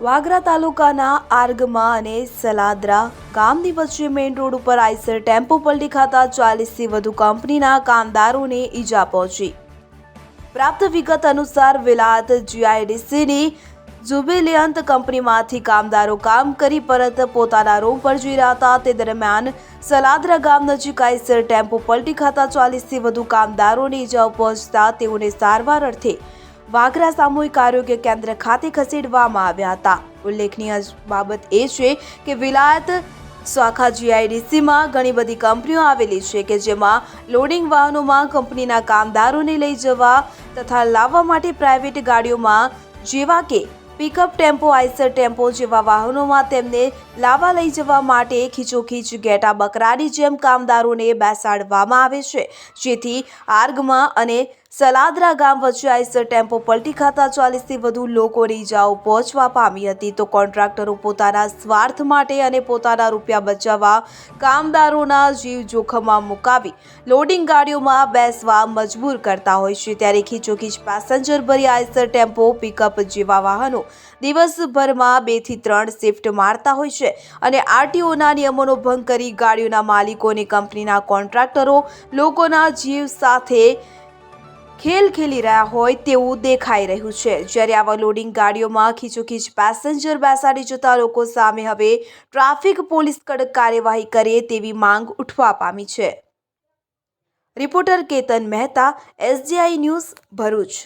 વાગરા તાલુકાના આર્ગમાં અને સલાદરા ગામની વચ્ચે મેઇન રોડ ઉપર આઈસર ટેમ્પો પલટી ખાતા ચાલીસથી વધુ કંપનીના કામદારોને ઈજા પહોંચી. પ્રાપ્ત વિગત અનુસાર વિલાત જીઆઈડીસીની જુબિલિયન્ટ કંપનીમાંથી કામદારો કામ કરી પરત પોતાના રૂમ પર જઈ રહ્યા હતા. તે દરમિયાન સલાદરા ગામ નજીક આઈસર ટેમ્પો પલટી ખાતા ચાલીસથી વધુ કામદારોને ઈજાઓ પહોંચતા તેઓને સારવાર અર્થે વાગરા સામૂહિક આરોગ્ય કેન્દ્ર ખાતે ખસેડવામાં આવ્યા હતા. ઉલ્લેખનીય બાબત એ છે કે વિલાયત શાખા જીઆઈડીસીમાં ઘણી બધી કંપનીઓ આવેલી છે કે જેમાં લોડિંગ વાહનોમાં કંપનીના કામદારોને લઈ જવા તથા લાવવા માટે પ્રાઇવેટ ગાડીઓમાં જેવા કે પિકઅપ ટેમ્પો, આઈસર ટેમ્પો જેવા વાહનોમાં તેમને લાવવા લઈ જવા માટે ખીચોખીચ ગેટા બકરાની જેમ કામદારોને બેસાડવામાં આવે છે. જેથી આર્ગમાં અને સલાદરા ગામ વચ્ચે આઈસર ટેમ્પો પલટી ખાતા ચાલીસથી વધુ લોકોને ઈજાઓ પહોંચવા પામી હતી. તો કોન્ટ્રાક્ટરો પોતાના સ્વાર્થ માટે અને પોતાના રૂપિયા બચાવવા કામદારોના જીવ જોખમમાં મુકાવી લોડિંગ ગાડીઓમાં બેસવા મજબૂર કરતા હોય છે. ત્યારે ખીચોખીચ પેસેન્જર ભરી આઈસર ટેમ્પો પિકઅપ જેવા વાહનો દિવસભરમાં બેથી ત્રણ શિફ્ટ મારતા હોય છે અને આરટીઓના નિયમોનો ભંગ કરી ગાડીઓના માલિકોને કંપનીના કોન્ટ્રાક્ટરો લોકોના જીવ સાથે ખેલ ખેલી રહ્યા હોય તેવું દેખાઈ રહ્યું છે. જ્યારે આવા લોડિંગ ગાડીઓમાં ખીચોખીચ પેસેન્જર બેસાડી જતા લોકો સામે હવે ટ્રાફિક પોલીસ કડક કાર્યવાહી કરે તેવી માંગ ઉઠવા પામી છે. Reporter Ketan Mehta SGI news Bharuch.